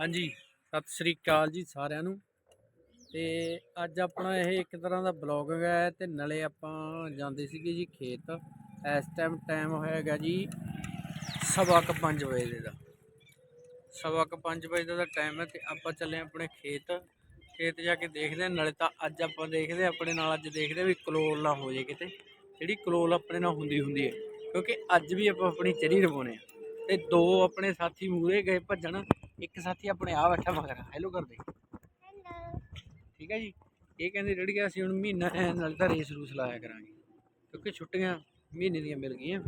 ਹਾਂਜੀ, ਸਤਿ ਸ੍ਰੀ ਅਕਾਲ ਜੀ ਸਾਰਿਆਂ ਨੂੰ। ਤੇ ਅੱਜ ਆਪਣਾ ਇਹ ਇੱਕ ਤਰ੍ਹਾਂ ਦਾ ਬਲੌਗ ਹੈ ਤੇ ਨਾਲੇ ਆਪਾਂ ਜਾਂਦੇ ਸੀਗੇ ਜੀ ਖੇਤ। ਇਸ ਟਾਈਮ ਟਾਈਮ ਹੋਏਗਾ ਜੀ ਸਵਾ ਕੁ ਪੰਜ ਵਜੇ ਦਾ। ਸਵਾ ਕੁ ਪੰਜ ਵਜੇ ਦਾ ਟਾਈਮ ਹੈ ਤੇ ਆਪਾਂ ਚੱਲੇ ਹਾਂ ਆਪਣੇ ਖੇਤ। ਖੇਤ ਜਾ ਕੇ ਦੇਖਦੇ ਹਾਂ, ਨਾਲੇ ਤਾਂ ਅੱਜ ਆਪਾਂ ਦੇਖਦੇ ਹਾਂ, ਆਪਣੇ ਨਾਲ ਅੱਜ ਦੇਖਦੇ ਹਾਂ ਵੀ ਕਲੋਲ ਨਾ ਹੋ ਜੇ ਕਿਤੇ। ਜਿਹੜੀ ਕਲੋਲ ਆਪਣੇ ਨਾਲ ਹੁੰਦੀ ਹੁੰਦੀ ਹੈ, ਕਿਉਂਕਿ ਅੱਜ ਵੀ ਆਪਾਂ ਆਪਣੀ ਚਰੀ ਰਵਾਉਣੇ ਆ ਤੇ ਦੋ ਆਪਣੇ ਸਾਥੀ ਮੂਰੇ ਗਏ ਭੱਜਣ ਇੱਕ ਸਾਥੀ ਆਪਣੇ ਆ ਬੈਠਾ ਮਗਰ। ਹੈਲੋ ਕਰਦੇ ਠੀਕ ਹੈ ਜੀ? ਇਹ ਕਹਿੰਦੇ ਡੈਡੀ ਅਸੀਂ ਹੁਣ ਮਹੀਨਾ ਨਾਲ ਤਾਂ ਰੇਸ ਰੂਸ ਲਾਇਆ ਕਰਾਂਗੇ। ਕਿਉਂਕਿ ਛੁੱਟੀਆਂ ਮਹੀਨੇ ਦੀਆਂ ਮਿਲ ਗਈਆਂ।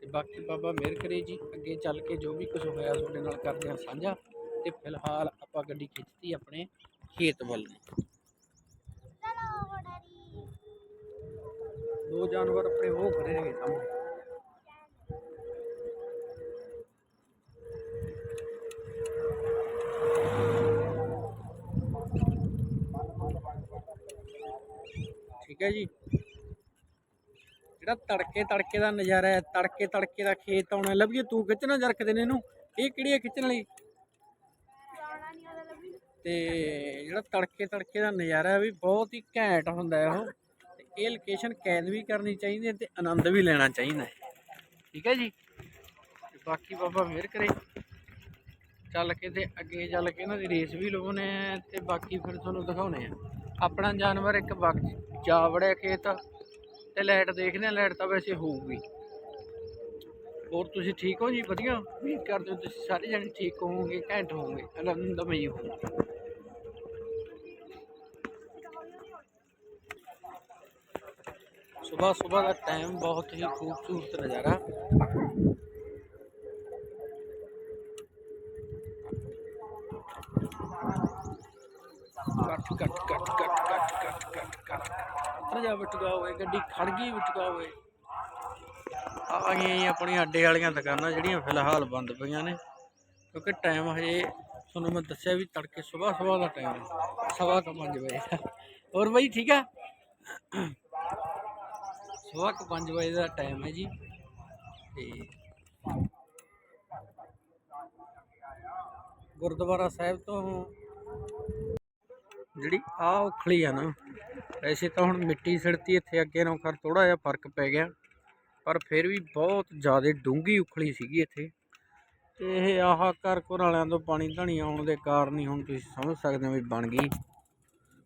ਤੇ ਬਾਕੀ ਬਾਬਾ ਮਿਹਰ ਕਰੇ ਜੀ ਅੱਗੇ ਚੱਲ ਕੇ ਜੋ ਵੀ ਕੁਝ ਹੋਇਆ ਤੁਹਾਡੇ ਨਾਲ ਕਰਦੇ ਹਾਂ ਸਾਂਝਾ। ਤੇ ਫਿਲਹਾਲ ਆਪਾਂ ਗੱਡੀ ਖਿੱਚਤੀ ਆਪਣੇ ਖੇਤ ਵੱਲ ਦੋ ਜਾਨਵਰ ਆਪਣੇ ਉਹ ਖੜੇ ਨੇ ਸਾਹਮਣੇ। ਠੀਕ ਹੈ ਜੀ। ਜਿਹੜਾ ਤੜਕੇ ਤੜਕੇ ਦਾ ਨਜ਼ਾਰਾ ਹੈ, ਤੜਕੇ ਤੜਕੇ ਦਾ ਖੇਤ ਆਉਣਾ ਲੱਭੀਏ ਤੂੰ ਖਿੱਚਣਾ ਜਰਕਦੇ ਨੇ ਇਹਨੂੰ? ਇਹ ਕਿਹੜੀ ਹੈ ਖਿੱਚਣ ਲਈ ਤੇ ਜਿਹੜਾ ਤੜਕੇ ਤੜਕੇ ਦਾ ਨਜ਼ਾਰਾ ਹੈ ਵੀ ਬਹੁਤ ਹੀ ਘੈਂਟ ਹੁੰਦਾ ਹੈ ਉਹ। ਤੇ ਇਹ ਲੋਕੇਸ਼ਨ ਕੈਦ ਵੀ ਕਰਨੀ ਚਾਹੀਦੀ ਹੈ ਤੇ ਆਨੰਦ ਵੀ ਲੈਣਾ ਚਾਹੀਦਾ ਹੈ। ਠੀਕ ਹੈ ਜੀ। ਬਾਕੀ ਬਾਬਾ ਮਿਹਰ ਕਰੇ। ਚੱਲ ਕੇ ਤੇ ਅੱਗੇ ਚੱਲ ਕੇ ਇਹਨਾਂ ਦੀ ਰੇਸ ਵੀ ਲਵਾਉਣੇ ਆ ਤੇ ਬਾਕੀ ਫਿਰ ਤੁਹਾਨੂੰ ਦਿਖਾਉਣੇ ਆ। ਆਪਣਾ ਜਾਨਵਰ ਇੱਕ ਵਕਤ ਜਾ ਵੜਿਆ ਖੇਤ ਤੇ ਲਾਈਟ ਦੇਖਦੇ ਆ, ਲਾਈਟ ਤਾਂ ਵੈਸੇ ਹੋਊਗੀ। ਹੋਰ ਤੁਸੀਂ ਠੀਕ ਹੋ ਜੀ? ਵਧੀਆ? ਉਮੀਦ ਕਰਦੇ ਹੋ ਤੁਸੀਂ ਸਾਰੇ ਜਣੇ ਠੀਕ ਹੋਵੋਗੇ, ਘੈਂਟ ਹੋਵੋਗੇ, ਆਨੰਦਮਈ ਹੋਵੋਗੇ। ਸੁਬਾਹ ਸੁਬਾਹ ਦਾ ਟਾਈਮ ਬਹੁਤ ਹੀ ਖੂਬਸੂਰਤ ਨਜ਼ਾਰਾ। ਕੱਟ ਕੱਟ ਕੱਟ ਕੱਟ ਕੱਟ ਕੱਟ ਕੱਟ ਕੱਟ ਉੱਤਰ ਜਾ ਵਿਟਗਾ ਹੋਏ ਗੱਡੀ ਖੜ ਗਈ ਵਿਟਗਾ ਹੋਏ ਆ ਗਈਆਂ ਆਪਣੀਆਂ ਅੱਡੇ ਵਾਲੀਆਂ ਦੁਕਾਨਾਂ ਜਿਹੜੀਆਂ ਫਿਲਹਾਲ ਬੰਦ ਪਈਆਂ ਨੇ। ਕਿਉਂਕਿ ਟਾਈਮ ਹਜੇ ਤੁਹਾਨੂੰ ਮੈਂ ਦੱਸਿਆ ਵੀ ਤੜਕੇ ਸਵੇਰ ਸਵੇਰ ਦਾ ਟਾਈਮ ਹੈ, ਸਵਾ ਕੁ ਪੰਜ ਵਜੇ। ਹੋਰ ਬਈ ਠੀਕ ਆ? ਸਵਾ ਕੁ ਪੰਜ ਵਜੇ ਦਾ ਟਾਈਮ ਹੈ ਜੀ। ਤੇ ਗੁਰਦੁਆਰਾ ਸਾਹਿਬ ਤੋਂ ਜਿਹੜੀ ਆ ਉਖਲੀ ਆ ਨਾ ਵੈਸੇ ਤਾਂ ਹੁਣ ਮਿੱਟੀ ਸਿੜਤੀ, ਇੱਥੇ ਅੱਗੇ ਨਾਲੋਂ ਖਰ ਥੋੜਾ ਜਿਹਾ ਫ਼ਰਕ ਪੈ ਗਿਆ। ਪਰ ਫਿਰ ਵੀ ਬਹੁਤ ਜ਼ਿਆਦਾ ਡੂੰਗੀ ਉਖਲੀ ਸੀਗੀ ਇੱਥੇ। ਤੇ ਇਹ ਆਹ ਘਰ ਘਰ ਵਾਲਿਆਂ ਤੋਂ ਪਾਣੀ ਧਣੀ ਆਉਣ ਦੇ ਕਾਰਨ ਹੀ ਹੁਣ ਤੁਸੀਂ ਸਮਝ ਸਕਦੇ ਹੋ ਵੀ ਬਣ ਗਈ।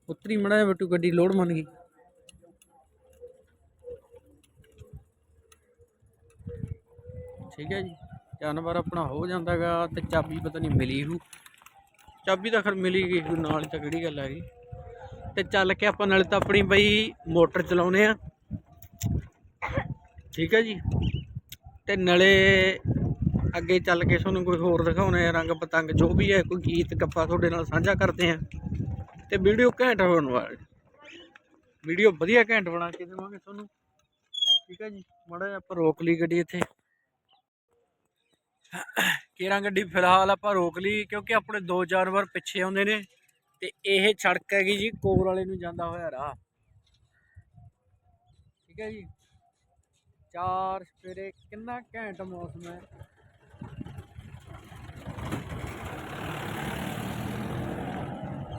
ਉੱਤਰੀ ਮੜਾ ਬਟੂ ਗੱਡੀ ਲੋਡ ਮੰਨ ਗਈ। ਠੀਕ ਹੈ ਜੀ, ਜਾਨਵਰ ਆਪਣਾ ਹੋ ਜਾਂਦਾਗਾ ਤੇ ਚਾਬੀ ਪਤਾ ਨਹੀਂ ਮਿਲੀ ਹੂ। ਚਾਬੀ ਤਾਂ ਖਰ ਮਿਲੀ ਗਈ ਹੂ ਨਾਲ ਤਾਂ ਕਿਹੜੀ ਗੱਲ ਹੈਗੀ। ਤੇ ਚੱਲ ਕੇ ਆਪਾਂ ਨਾਲੇ ਤਾਂ ਆਪਣੀ ਬਈ ਮੋਟਰ ਚਲਾਉਨੇ ਆ ਠੀਕ ਹੈ ਜੀ। ਤੇ ਨਾਲੇ ਅੱਗੇ ਚੱਲ ਕੇ ਤੁਹਾਨੂੰ ਕੋਈ ਹੋਰ ਦਿਖਾਉਣੇ ਆ ਰੰਗ ਪਤੰਗ, ਜੋ ਵੀ ਹੈ, ਕੋਈ ਗੀਤ, ਗੱਪਾ ਤੁਹਾਡੇ ਨਾਲ ਸਾਂਝਾ ਕਰਦੇ ਆ ਤੇ ਵੀਡੀਓ ਘੈਂਟ ਹੋਣ ਵਾਲੀ। ਵੀਡੀਓ ਵਧੀਆ ਘੈਂਟ ਬਣਾ ਕੇ ਦੇਵਾਂਗੇ ਤੁਹਾਨੂੰ। ਠੀਕ ਹੈ ਜੀ। ਮਾੜਾ ਜਿਹਾ ਆਪਾਂ ਰੋਕ ਲਈ ਗੱਡੀ ਇੱਥੇ। ਕੇਰਾਂ ਗੱਡੀ ਫਿਲਹਾਲ ਆਪਾਂ ਰੋਕ ਲਈ, ਕਿਉਂਕਿ ਆਪਣੇ ਦੋ ਜਾਨਵਰ ਪਿੱਛੇ ਆਉਂਦੇ ਨੇ। ਤੇ ਇਹ ਸੜਕ ਹੈਗੀ ਜੀ, ਕੋਰ ਵਾਲੇ ਨੂੰ ਜਾਂਦਾ ਹੋਇਆ ਰਾਹ। ਠੀਕ ਹੈ ਜੀ? ਚਾਰ ਸਵੇਰੇ ਕਿੰਨਾ ਘੈਂਟ ਮੌਸਮ ਹੈ।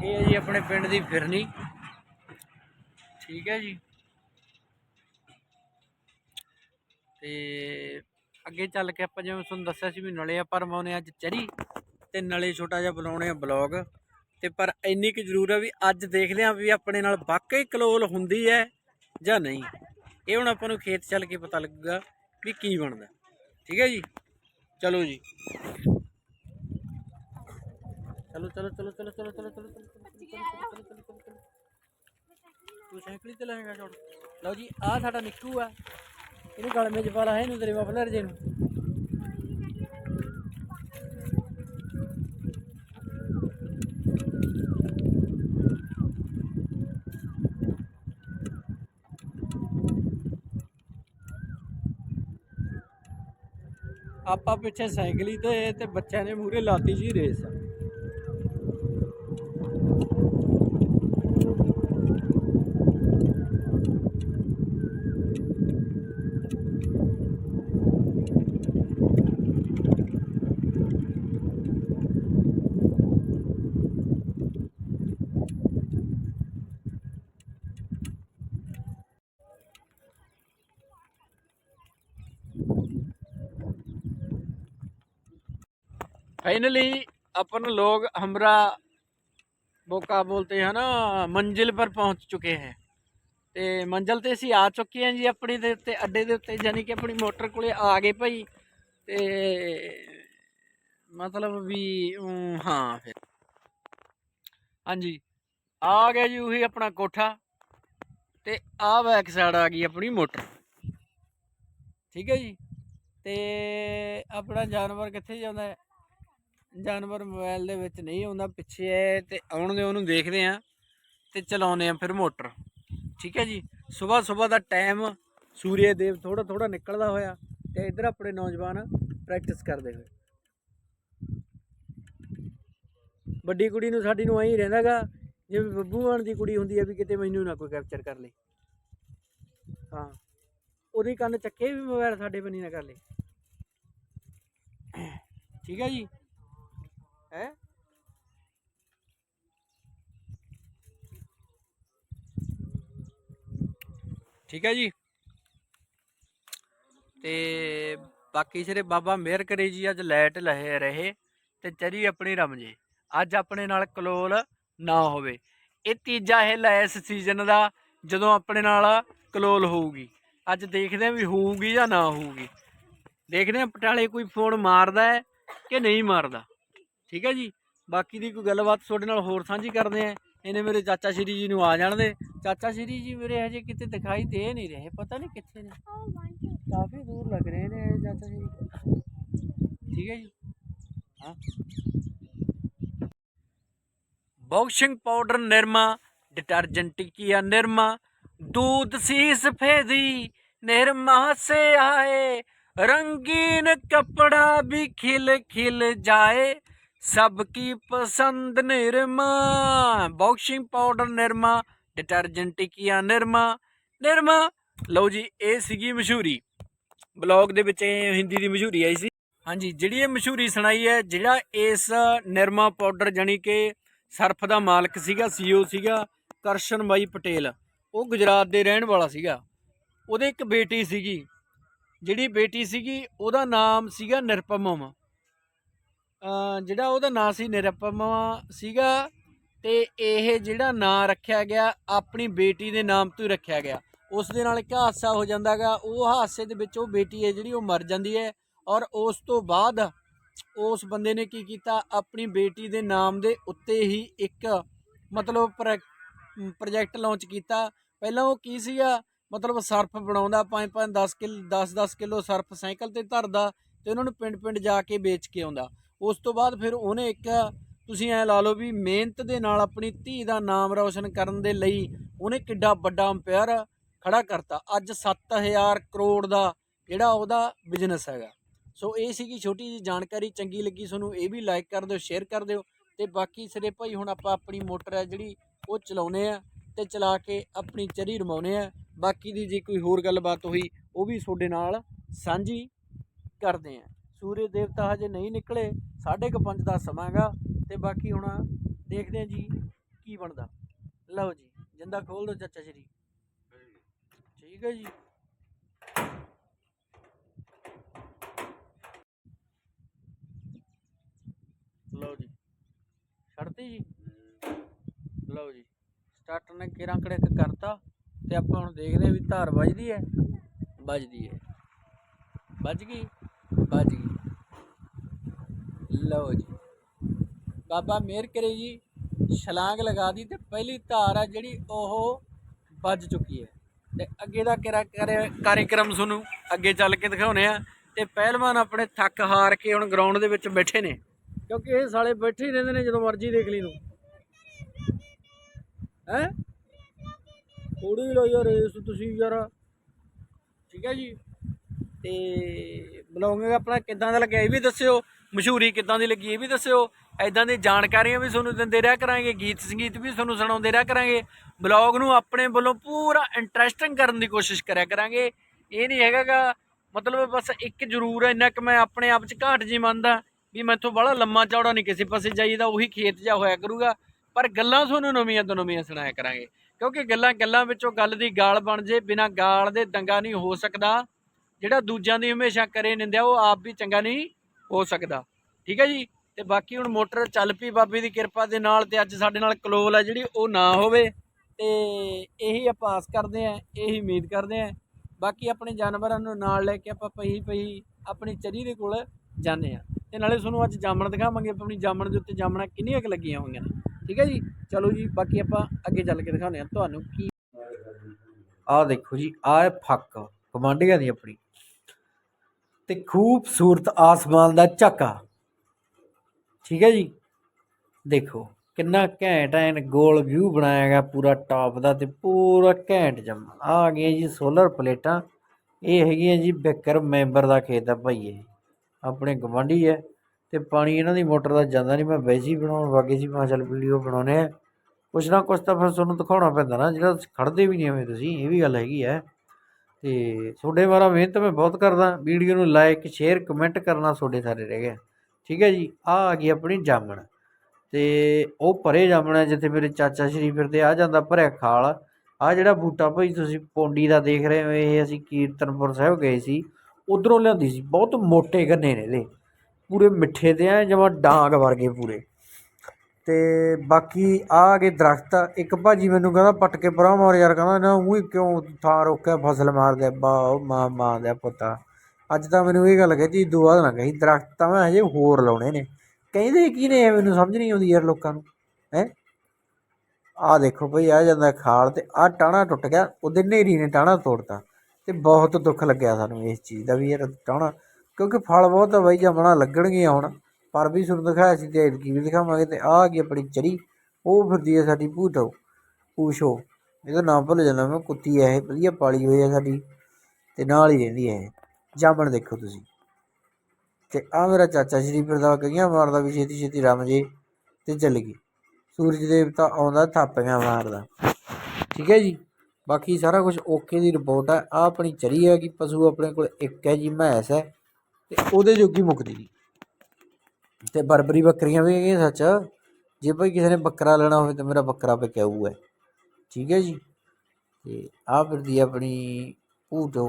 ਇਹ ਹੈ ਜੀ ਆਪਣੇ ਪਿੰਡ ਦੀ ਫਿਰਨੀ। ਠੀਕ ਹੈ ਜੀ? ਤੇ ਅੱਗੇ ਚੱਲ ਕੇ ਆਪਾਂ ਜਿਵੇਂ ਤੁਹਾਨੂੰ ਦੱਸਿਆ ਸੀ ਵੀ ਨਲੇ ਆਪਾਂ ਰਮਾਉਣੇ ਅੱਜ ਚਰੀ, ਤੇ ਨਲੇ ਛੋਟਾ ਜਿਹਾ ਬੁਲਾਉਣੇ ਆ ਬਲੌਗ। ਤੇ ਪਰ ਇੰਨੀ ਕਿ ਜ਼ਰੂਰ ਹੈ ਵੀ ਅੱਜ ਦੇਖ ਲਿਆ ਵੀ ਆਪਣੇ ਨਾਲ ਵਾਕਈ ਕਲੋਲ ਹੁੰਦੀ ਹੈ ਜਾਂ ਨਹੀਂ ਇਹ ਹੁਣ ਆਪਾਂ ਨੂੰ ਖੇਤ ਚੱਲ ਕੇ ਪਤਾ ਲੱਗੂਗਾ ਵੀ ਕੀ ਬਣਦਾ ਠੀਕ ਹੈ ਜੀ ਚਲੋ ਜੀ ਚਲੋ ਚਲੋ ਚਲੋ ਚਲੋ ਚਲੋ ਚਲੋ ਚਲੋ ਤੂੰ ਸਾਈਕਲ ਤੇ ਲਾਏਗਾ ਛੋੜ ਲਓ ਜੀ ਆ ਸਾਡਾ ਨਿੱਕੂ ਆ ਇਹਨੂੰ ਗਲਮੇ ਚ ਪਾ ਲਾ ਇਹਨੂੰ ਤੇਰੇ ਮਫਲਰ ਜੇ ਨੂੰ ਆਪਾਂ ਪਿੱਛੇ ਸਾਈਕਲੀ ਤੇ ਤੇ ਬੱਚਿਆਂ ਨੇ ਮੂਰੇ ਲਾਤੀ ਜੀ ਰੇਸ फाइनली अपन लोग हमरा वो क्या बोलते हैं ना मंजिल पर पहुंच चुके हैं ਤੇ ਮੰਜ਼ਲ ਤੇ ਅਸੀਂ ਆ ਚੁੱਕੇ ਹਾਂ ਜੀ ਆਪਣੀ ਦੇ ਉੱਤੇ ਅੱਡੇ ਦੇ ਉੱਤੇ ਯਾਨੀ ਕਿ ਆਪਣੀ ਮੋਟਰ ਕੋਲੇ ਆ ਗਏ ਭਾਈ ਤੇ ਮਤਲਬ ਵੀ ਊਂ, ਹਾਂ ਫਿਰ ਹਾਂਜੀ ਆ ਗਿਆ ਜੀ ਉਹੀ ਆਪਣਾ ਕੋਠਾ ਤੇ ਆ ਬੈਕ ਸਾਈਡ ਆ ਗਈ ਆਪਣੀ ਮੋਟਰ ਠੀਕ ਹੈ ਜੀ ਤੇ ਆਪਣਾ ਜਾਨਵਰ ਕਿੱਥੇ ਜਾਂਦਾ ਹੈ ਜਾਨਵਰ ਮੋਬਾਈਲ ਦੇ ਵਿੱਚ ਨਹੀਂ ਆਉਂਦਾ ਪਿੱਛੇ ਹੈ ਤੇ ਆਉਣ ਦੇ ਉਹਨੂੰ ਦੇਖਦੇ ਆ ਤੇ ਚਲਾਉਂਦੇ ਆ ਫਿਰ ਮੋਟਰ। ਠੀਕ ਹੈ ਜੀ? ਸਵੇਰ ਸਵੇਰ ਦਾ ਟਾਈਮ ਸੂਰਯ ਦੇਵ ਥੋੜਾ ਥੋੜਾ ਨਿਕਲਦਾ ਹੋਇਆ ਤੇ ਇੱਧਰ ਆਪਣੇ ਨੌਜਵਾਨ ਪ੍ਰੈਕਟਿਸ ਕਰਦੇ ਹੋਏ। ਵੱਡੀ ਕੁੜੀ ਨੂੰ ਸਾਡੀ ਨੂੰ ਐਂ ਰਹਿੰਦਾਗਾ ਜਿਵੇਂ ਬੱਬੂ ਮਾਨ ਦੀ ਕੁੜੀ ਹੁੰਦੀ ਹੈ ਵੀ ਕਿਤੇ ਮੈਨੂੰ ਨਾ ਕੋਈ ਕੈਪਚਰ ਕਰ ਲੇ। ਹਾਂ, ਉਹਦੇ ਕੰਨ ਚੱਕੇ ਵੀ ਮੋਬਾਈਲ ਸਾਡੇ ਬਣੀ ਨਾ ਕਰ ਲੇ। ਠੀਕ ਹੈ ਜੀ? ਹੈ। ਠੀਕ ਹੈ ਜੀ। ਤੇ ਬਾਕੀ ਸਿਰੇ ਬਾਬਾ ਮਿਹਰ ਕਰੇ ਜੀ, ਅੱਜ ਲਾਈਟ ਲਹੇ ਰਹੇ ਤੇ ਚਰੀ ਆਪਣੀ ਰਮ ਜੇ। ਅੱਜ ਆਪਣੇ ਨਾਲ ਕਲੋਲ ਨਾ ਹੋਵੇ। ਇਹ ਤੀਜਾ ਹਿੱਲ ਹੈ ਇਸ ਸੀਜ਼ਨ ਦਾ, ਜਦੋਂ ਆਪਣੇ ਨਾਲ ਕਲੋਲ ਹੋਊਗੀ। ਅੱਜ ਦੇਖਦੇ ਹਾਂ ਵੀ ਹੋਊਗੀ ਜਾਂ ਨਾ ਹੋਊਗੀ। ਦੇਖਦੇ ਹਾਂ ਪਟਾਲੇ ਕੋਈ ਫੋਨ ਮਾਰਦਾ ਹੈ ਕਿ ਨਹੀਂ ਮਾਰਦਾ। ਠੀਕ ਹੈ ਜੀ ਬਾਕੀ ਦੀ ਕੋਈ ਗੱਲਬਾਤ ਤੁਹਾਡੇ ਨਾਲ ਹੋਰ ਸਾਂਝੀ ਕਰਦੇ ਆ ਇਹਨੇ ਮੇਰੇ ਚਾਚਾ ਸ਼੍ਰੀ ਜੀ ਨੂੰ ਆ ਜਾਣ ਦੇ ਚਾਚਾ ਸ਼੍ਰੀ ਜੀ ਮੇਰੇ ਹਜੇ ਕਿਤੇ ਦਿਖਾਈ ਦੇ ਨਹੀਂ ਰਹੇ ਪਤਾ ਨਹੀਂ ਕਿੱਥੇ ਨੇ ਕਾਫੀ ਦੂਰ ਲੱਗ ਰਹੇ ਨੇ ਇਹ ਚਾਚਾ ਸ਼੍ਰੀ ਠੀਕ ਹੈ ਜੀ ਹਾਂ बॉक्सिंग पाउडर निरमा डिटर्जेंट किया निरमा दूध सी सफेदी निरमा से आए रंगीन कपड़ा भी खिल खिल जाए ਸਭ ਕੀ ਪਸੰਦ Nirma? Boxing powder Nirma detergent ਟਿੱਕੀਆਂ ਨਿਰਮਾ। ਨਿਰਮਾ, ਲਓ ਜੀ, ਇਹ ਸੀਗੀ ਮਸ਼ਹੂਰੀ। ਬਲੌਗ ਦੇ ਵਿੱਚ ਇਹ ਹਿੰਦੀ ਦੀ ਮਸ਼ਹੂਰੀ ਆਈ ਸੀ। ਹਾਂਜੀ, ਜਿਹੜੀ ਇਹ ਮਸ਼ਹੂਰੀ ਸੁਣਾਈ ਹੈ, ਜਿਹੜਾ ਇਸ ਨਿਰਮਾ ਪਾਊਡਰ ਜਾਨੀ ਕਿ ਸਰਫ ਦਾ ਮਾਲਕ ਸੀਗਾ ਸੀਓ ਸੀਗਾ, ਕਰਸ਼ਨ ਬਾਈ ਪਟੇਲ, ਉਹ ਗੁਜਰਾਤ ਦੇ ਰਹਿਣ ਵਾਲਾ ਸੀਗਾ। ਉਹਦੇ ਇੱਕ ਬੇਟੀ ਸੀਗੀ। ਜਿਹੜੀ ਬੇਟੀ ਸੀਗੀ, ਉਹਦਾ ਨਾਮ ਸੀਗਾ ਨਿਰਪਮਮ। ਜਿਹੜਾ ਉਹਦਾ ਨਾਂ ਸੀ ਨਿਰਪਮਾ ਸੀਗਾ ਤੇ ਇਹ ਜਿਹੜਾ ਨਾਂ ਰੱਖਿਆ ਗਿਆ, ਆਪਣੀ ਬੇਟੀ ਦੇ ਨਾਮ ਤੋਂ ਹੀ ਰੱਖਿਆ ਗਿਆ। ਉਸ ਦੇ ਨਾਲ ਇੱਕ ਹਾਦਸਾ ਹੋ ਜਾਂਦਾਗਾ ਉਹ ਹਾਦਸੇ ਦੇ ਵਿੱਚ ਉਹ ਬੇਟੀ ਹੈ ਜਿਹੜੀ, ਉਹ ਮਰ ਜਾਂਦੀ ਹੈ ਔਰ ਉਸ ਤੋਂ ਬਾਅਦ ਉਸ ਬੰਦੇ ਨੇ ਕੀ ਕੀਤਾ? ਆਪਣੀ ਬੇਟੀ ਦੇ ਨਾਮ ਦੇ ਉੱਤੇ ਹੀ ਇੱਕ ਮਤਲਬ ਪ੍ਰੋਜੈਕਟ ਲਾਂਚ ਕੀਤਾ। ਪਹਿਲਾਂ ਉਹ ਕੀ ਸੀਗਾ? ਮਤਲਬ ਸਰਫ ਬਣਾਉਂਦਾ 5-5 10 ਕਿਲੋ 10-10 ਕਿਲੋ ਸਰਫ ਸਾਈਕਲ ਤੇ ਧਰਦਾ ਤੇ ਉਹਨਾਂ ਨੂੰ ਪਿੰਡ-ਪਿੰਡ ਜਾ ਕੇ ਵੇਚ ਕੇ ਆਉਂਦਾ। ਉਸ ਤੋਂ ਬਾਅਦ ਫਿਰ ਉਹਨੇ ਇੱਕ, ਤੁਸੀਂ ਐ ਲਾ ਲਓ ਵੀ ਮਿਹਨਤ ਦੇ ਨਾਲ ਆਪਣੀ ਧੀ ਦਾ ਨਾਮ ਰੌਸ਼ਨ ਕਰਨ ਦੇ ਲਈ ਉਹਨੇ ਕਿੱਡਾ ਵੱਡਾ ਅੰਪਾਇਰ ਖੜਾ ਕਰਤਾ। ਅੱਜ 7000 ਕਰੋੜ ਦਾ ਜਿਹੜਾ ਉਹਦਾ ਬਿਜ਼ਨਸ ਹੈਗਾ। ਸੋ ਇਹ ਸੀਗੀ ਛੋਟੀ ਜੀ ਜਾਣਕਾਰੀ, ਚੰਗੀ ਲੱਗੀ ਤੁਹਾਨੂੰ, ਇਹ ਵੀ ਲਾਈਕ ਕਰ ਦਿਓ ਸ਼ੇਅਰ ਕਰ ਦਿਓ ਤੇ ਬਾਕੀ ਸਿਰੇ ਭਾਈ ਹੁਣ ਆਪਾਂ ਆਪਣੀ ਮੋਟਰ ਹੈ ਜਿਹੜੀ ਉਹ ਚਲਾਉਨੇ ਆ ਤੇ ਚਲਾ ਕੇ ਆਪਣੀ ਚਰੀ ਰਮਾਉਨੇ ਆ। ਬਾਕੀ ਦੀ ਜੇ ਕੋਈ ਹੋਰ ਗੱਲਬਾਤ ਹੋਈ, ਉਹ ਵੀ ਤੁਹਾਡੇ ਨਾਲ ਸਾਂਝੀ ਕਰਦੇ ਆ। ਸੂਰਜ ਦੇਵਤਾ ਹਜੇ ਨਹੀਂ ਨਿਕਲੇ 5:30 ਦਾ ਸਮਾਂ ਹੈਗਾ ਤੇ ਬਾਕੀ ਹੁਣ ਦੇਖਦੇ ਹਾਂ ਜੀ ਕੀ ਬਣਦਾ। ਲਓ ਜੀ, ਜਿੰਦਾ ਖੋਲ ਦੋ ਚਾਚਾ ਸ਼੍ਰੀ। ਠੀਕ ਹੈ ਜੀ। ਲਓ ਜੀ। ਛੱਡਤੀ ਜੀ? ਲਓ ਜੀ। ਸਟਾਰਟਰ ਨੇ ਕਿਰਾਂ ਕੜਕ ਕਰਤਾ ਤੇ ਆਪਾਂ ਹੁਣ ਦੇਖਦੇ ਹਾਂ ਵੀ ਧਾਰ ਵੱਜਦੀ ਹੈ ਵੱਜਦੀ ਹੈ। ਵੱਜ ਗਈ? ਵੱਜ ਗਈ। ਲਓ ਜੀ। ਬਾਬਾ ਮੇਰ ਕਰੇ ਜੀ, ਛਲਾਂਗ ਲਗਾ ਦੀ ਤੇ ਪਹਿਲੀ ਧਾਰ ਆ ਜਿਹੜੀ ਉਹ ਵੱਜ ਚੁੱਕੀ ਹੈ। ਤੇ ਅੱਗੇ ਦਾ ਕਿਰਾ ਕਾਰਿਆਕਰਮ ਤੁਹਾਨੂੰ ਅੱਗੇ ਚੱਲ ਕੇ ਦਿਖਾਉਨੇ ਆ। ਤੇ ਪਹਿਲਵਾਨ ਆਪਣੇ ਥੱਕ ਹਾਰ ਕੇ ਹੁਣ ਗਰਾਊਂਡ ਦੇ ਵਿੱਚ ਬੈਠੇ ਨੇ। ਕਿਉਂਕਿ ਇਹ ਸਾਲੇ ਬੈਠੇ ਹੀ ਰਹਿੰਦੇ ਨੇ ਜਦੋਂ ਮਰਜ਼ੀ ਦੇਖ ਲਈ ਨੂੰ। ਹੈ? ਥੋੜੀ ਲੋ ਯਾਰ ਇਸ ਤੁਸੀਂ ਯਾਰ। ਠੀਕ ਹੈ ਜੀ। ਤੇ ਬਲੌਗਿੰਗ ਆਪਣਾ ਕਿੱਦਾਂ ਦਾ ਲੱਗਿਆ ਇਹ ਵੀ ਦੱਸਿਓ। ਮਸ਼ਹੂਰੀ ਕਿੱਦਾਂ ਦੀ ਲੱਗੀ ਇਹ ਵੀ ਦੱਸਿਓ। ਐਦਾਂ ਦੀ ਜਾਣਕਾਰੀਆਂ ਵੀ ਤੁਹਾਨੂੰ ਦਿੰਦੇ ਰਿਹਾ ਕਰਾਂਗੇ, ਗੀਤ ਸੰਗੀਤ ਵੀ ਤੁਹਾਨੂੰ ਸੁਣਾਉਂਦੇ ਰਿਹਾ ਕਰਾਂਗੇ। ਬਲੌਗ ਨੂੰ ਆਪਣੇ ਵੱਲੋਂ ਪੂਰਾ ਇੰਟਰਸਟਿੰਗ ਕਰਨ ਦੀ ਕੋਸ਼ਿਸ਼ ਕਰਿਆ ਕਰਾਂਗੇ। ਇਹ ਨਹੀਂ ਹੈਗਾਗਾ, ਮਤਲਬ ਬਸ ਇੱਕ ਜ਼ਰੂਰ ਹੈ ਇੰਨਾ ਕਿ ਮੈਂ ਆਪਣੇ ਆਪ 'ਚ ਘਾਟ ਜੀ ਮੰਨਦਾ ਵੀ ਮੈਥੋਂ ਬੜਾ ਲੰਮਾ ਚੌੜਾ ਨਹੀਂ ਕਿਸੇ ਪਾਸੇ ਜਾਈਦਾ, ਉਹੀ ਖੇਤ ਜਾ ਹੋਇਆ ਕਰੂਗਾ। ਪਰ ਗੱਲਾਂ ਤੁਹਾਨੂੰ ਨਵੀਆਂ ਤੋਂ ਨਵੀਆਂ ਸੁਣਾਇਆ ਕਰਾਂਗੇ। ਕਿਉਂਕਿ ਗੱਲਾਂ ਗੱਲਾਂ ਵਿੱਚੋਂ ਗੱਲ ਦੀ ਗਾਲ ਬਣ ਜੇ, ਬਿਨਾ ਗਾਲ ਦੇ ਦੰਗਾ ਨਹੀਂ ਹੋ ਸਕਦਾ। ਜਿਹੜਾ ਦੂਜਿਆਂ ਦੀ ਹਮੇਸ਼ਾ ਕਰੇ ਨਿੰਦਿਆ, ਉਹ ਆਪ ਵੀ ਚੰਗਾ ਨਹੀਂ ਹੋ ਸਕਦਾ। ਠੀਕ ਹੈ ਜੀ? ਤੇ ਬਾਕੀ ਹੁਣ ਮੋਟਰ ਚੱਲ ਪਈ ਬਾਬੇ ਦੀ ਕਿਰਪਾ ਦੇ ਨਾਲ ਤੇ ਅੱਜ ਸਾਡੇ ਨਾਲ ਕਲੋਲ ਆ ਜਿਹੜੀ, ਉਹ ਨਾ ਹੋਵੇ। ਤੇ ਇਹੀ ਆਪਾਂ ਆਸ ਕਰਦੇ ਆਂ ਇਹੀ ਉਮੀਦ ਕਰਦੇ ਆਂ ਬਾਕੀ ਆਪਣੇ ਜਾਨਵਰਾਂ ਨੂੰ ਨਾਲ ਲੈ ਕੇ ਆਪਾਂ ਪਈ ਪਈ ਆਪਣੀ ਚਰੀ ਦੇ ਕੋਲ ਜਾਂਦੇ ਆ ਤੇ ਨਾਲੇ ਤੁਹਾਨੂੰ ਅੱਜ ਜਾਮਣ ਦਿਖਾਵਾਂਗੇ ਆਪਣੀ ਜਾਮਣ ਦੇ ਉੱਤੇ ਜਾਮਣਾ ਕਿੰਨੀਆਂ ਕੁ ਲੱਗੀਆਂ ਹੋਈਆਂ ਨੇ। ਠੀਕ ਹੈ ਜੀ? ਚਲੋ ਜੀ, ਬਾਕੀ ਆਪਾਂ ਅੱਗੇ ਚੱਲ ਕੇ ਦਿਖਾਉਂਦੇ ਆ ਤੁਹਾਨੂੰ ਕੀ ਆਹ ਦੇਖੋ ਜੀ, ਆਹ ਹੈ ਫੱਕ ਕਮਾਂਡੀਆਂ ਦੀ ਆਪਣੀ। ਤੇ ਖੂਬਸੂਰਤ ਆਸਮਾਨ ਦਾ ਝਾਕਾ। ਠੀਕ ਹੈ ਜੀ? ਦੇਖੋ, ਕਿੰਨਾ ਘੈਂਟ ਐਨ ਗੋਲ ਵਿਊ ਬਣਾਇਆ ਗਿਆ ਪੂਰਾ ਟਾਪ ਦਾ ਤੇ ਪੂਰਾ ਘੈਂਟ ਜੰਮਾ ਆ ਗਏ ਜੀ ਸੋਲਰ ਪਲੇਟਾਂ ਇਹ ਹੈਗੀਆਂ ਜੀ ਬਿਕਰ ਮੈਂਬਰ ਦਾ ਖੇਤ ਆ ਭਾਈ ਇਹ। ਆਪਣੇ ਗਵਾਂਢੀ ਹੈ ਤੇ ਪਾਣੀ ਇਹਨਾਂ ਦੀ ਮੋਟਰ ਦਾ ਜਾਂਦਾ ਨਹੀਂ। ਮੈਂ ਵੈਸੇ ਬਣਾਉਣ, ਵਾਗੇ ਸੀ ਮੈਂ ਚੱਲ ਵੀਡੀਓ ਬਣਾਉਨੇ ਆ ਕੁਛ ਨਾ ਕੁਛ ਤਾਂ ਫਿਰ ਤੁਹਾਨੂੰ ਦਿਖਾਉਣਾ ਪੈਂਦਾ ਨਾ। ਜਿਹੜਾ ਖੜਦੇ ਵੀ ਨਹੀਂ ਐਵੇਂ ਤੁਸੀਂ, ਇਹ ਵੀ ਗੱਲ ਹੈਗੀ ਹੈ। ਤੇ ਤੁਹਾਡੇ ਵਾਰਾ ਮਿਹਨਤ ਮੈਂ ਬਹੁਤ ਕਰਦਾ। ਵੀਡੀਓ ਨੂੰ ਲਾਈਕ ਸ਼ੇਅਰ ਕਮੈਂਟ ਕਰਨਾ ਤੁਹਾਡੇ ਸਾਰੇ ਰਹਿ ਗਿਆ ਠੀਕ ਹੈ ਜੀ ਆ ਆ ਗਈ ਆਪਣੀ ਜਾਮਣ। ਤੇ ਉਹ ਭਰੇ ਜਾਮਣ ਹੈ ਜਿੱਥੇ ਮੇਰੇ ਚਾਚਾ ਸ਼ਰੀ ਫਿਰਦੇ ਆ ਜਾਂਦਾ ਭਰਿਆ ਖਾਲ। ਆ ਜਿਹੜਾ ਬੂਟਾ ਭਾਈ ਤੁਸੀਂ ਪੌਂਡੀ ਦਾ ਦੇਖ ਰਹੇ ਹੋ, ਇਹ ਅਸੀਂ ਕੀਰਤਨਪੁਰ ਸਾਹਿਬ ਗਏ ਸੀ। ਉਧਰੋਂ ਲਿਆਂਦੀ ਸੀ, ਬਹੁਤ ਮੋਟੇ ਗੰਨੇ ਨੇ ਇਹਦੇ। ਪੂਰੇ ਮਿੱਠੇ ਤੇ ਐ ਜਮਾ ਡਾਂਗ ਵਰਗੇ ਪੂਰੇ। ਅਤੇ ਬਾਕੀ ਆ ਗਏ ਦਰਖਤ, ਇੱਕ ਭਾਜੀ ਮੈਨੂੰ ਕਹਿੰਦਾ ਪੱਟ ਕੇ ਪਰਾਂ ਮਾਰ ਯਾਰ, ਕਹਿੰਦਾ ਨਾ ਉਹੀ ਕਿਉਂ ਥਾਂ ਰੋਕਿਆ, ਫਸਲ ਮਾਰਦੇ ਬਾ, ਉਹ ਮਾਂ ਮਾਂ ਦਾ ਪੁੱਤਾ। ਅੱਜ ਤਾਂ ਮੈਨੂੰ ਇਹ ਗੱਲ ਕਹੀ ਦੁਆ ਨਾ ਕਹੀ, ਦਰਖਤ ਤਾਂ ਮੈਂ ਹਜੇ ਹੋਰ ਲਾਉਣੇ ਨੇ। ਕਹਿੰਦੇ ਕੀ ਨੇ ਮੈਨੂੰ ਸਮਝ ਨਹੀਂ ਆਉਂਦੀ ਯਾਰ ਲੋਕਾਂ ਨੂੰ, ਹੈ? ਆ ਦੇਖੋ ਭਈ ਆ ਜਾਂਦਾ ਖਾਲ ਤੇ ਆ ਟਾਣਾ ਟੁੱਟ ਗਿਆ, ਉਹਦੇ ਨੇਰੀ ਨੇ ਟਾਣਾ ਤੋੜਤਾ ਤੇ ਬਹੁਤ ਦੁੱਖ ਲੱਗਿਆ ਸਾਨੂੰ ਇਸ ਚੀਜ਼ ਦਾ ਵੀ ਯਾਰ ਟਾਣਾ ਕਿਉਂਕਿ ਫਲ ਬਹੁਤ ਆ ਬਈ ਜਮਣਾ ਲੱਗਣਗੇ ਹੁਣ। ਪਰ ਵੀ ਤੁਹਾਨੂੰ ਦਿਖਾਇਆ ਸੀ ਤੇ ਐਤਕੀ ਵੀ ਦਿਖਾਵਾਂਗੇ ਤੇ ਆ ਗਈ ਆਪਣੀ ਚਰੀ, ਉਹ ਫਿਰਦੀ ਹੈ ਸਾਡੀ ਭੂਟੋ ਪੂਸ਼ੋ ਇਹਦਾ ਨਾਮ ਭੁੱਲ ਜਾਂਦਾ ਮੈਂ, ਕੁੱਤੀ ਹੈ ਇਹ, ਵਧੀਆ ਪਾਲੀ ਹੋਈ ਹੈ ਸਾਡੀ ਤੇ ਨਾਲ ਹੀ ਰਹਿੰਦੀ ਹੈ ਇਹ। ਜਾਮਣ ਦੇਖੋ ਤੁਸੀਂ। ਤੇ ਆ ਮੇਰਾ ਚਾਚਾ ਸ਼੍ਰੀ ਫਿਰਦਾ ਕਈਆਂ ਮਾਰਦਾ ਵੀ ਛੇਤੀ ਛੇਤੀ ਰਾਮ ਜੇ ਤੇ ਚੱਲ ਗਈ। ਸੂਰਜ ਦੇਵਤਾ ਆਉਂਦਾ ਥਾਪੀਆਂ ਮਾਰਦਾ। ਠੀਕ ਹੈ ਜੀ? ਬਾਕੀ ਸਾਰਾ ਕੁਝ ਓਕੇ ਦੀ ਰਿਪੋਰਟ ਹੈ ਆ ਆਪਣੀ ਚਰੀ ਹੈ ਕਿ ਪਸ਼ੂ ਆਪਣੇ ਕੋਲ ਇੱਕ ਹੈ ਜੀ, ਮੈਂਸ ਹੈ ਤੇ ਉਹਦੇ ਜੋਗੀ ਮੁੱਕਦੀ ਜੀ ਤੇ ਬਰਬਰੀ ਬੱਕਰੀਆਂ ਵੀ ਹੈਗੀਆਂ ਸੱਚ। ਜੇ ਭਾਈ ਕਿਸੇ ਨੇ ਬੱਕਰਾ ਲੈਣਾ ਹੋਵੇ ਤਾਂ ਮੇਰਾ ਬੱਕਰਾ ਵਿਕਾਊ ਹੈ ਠੀਕ ਹੈ ਜੀ? ਤੇ ਆਹ ਫਿਰਦੀ ਹੈ ਆਪਣੀ ਭੂਟੋ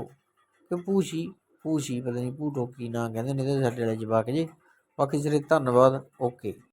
ਕਿ ਪੂਸ਼ੀ ਪੂਸ਼ੀ ਪਤਾ ਨਹੀਂ ਭੂਟੋ ਕੀ ਨਾਂ ਕਹਿੰਦੇ ਨੇ ਇਹਦੇ ਸਾਡੇ ਵਾਲੇ ਜਵਾਕ ਜੀ। ਬਾਕੀ ਸਿਰੇ ਧੰਨਵਾਦ, ਓਕੇ।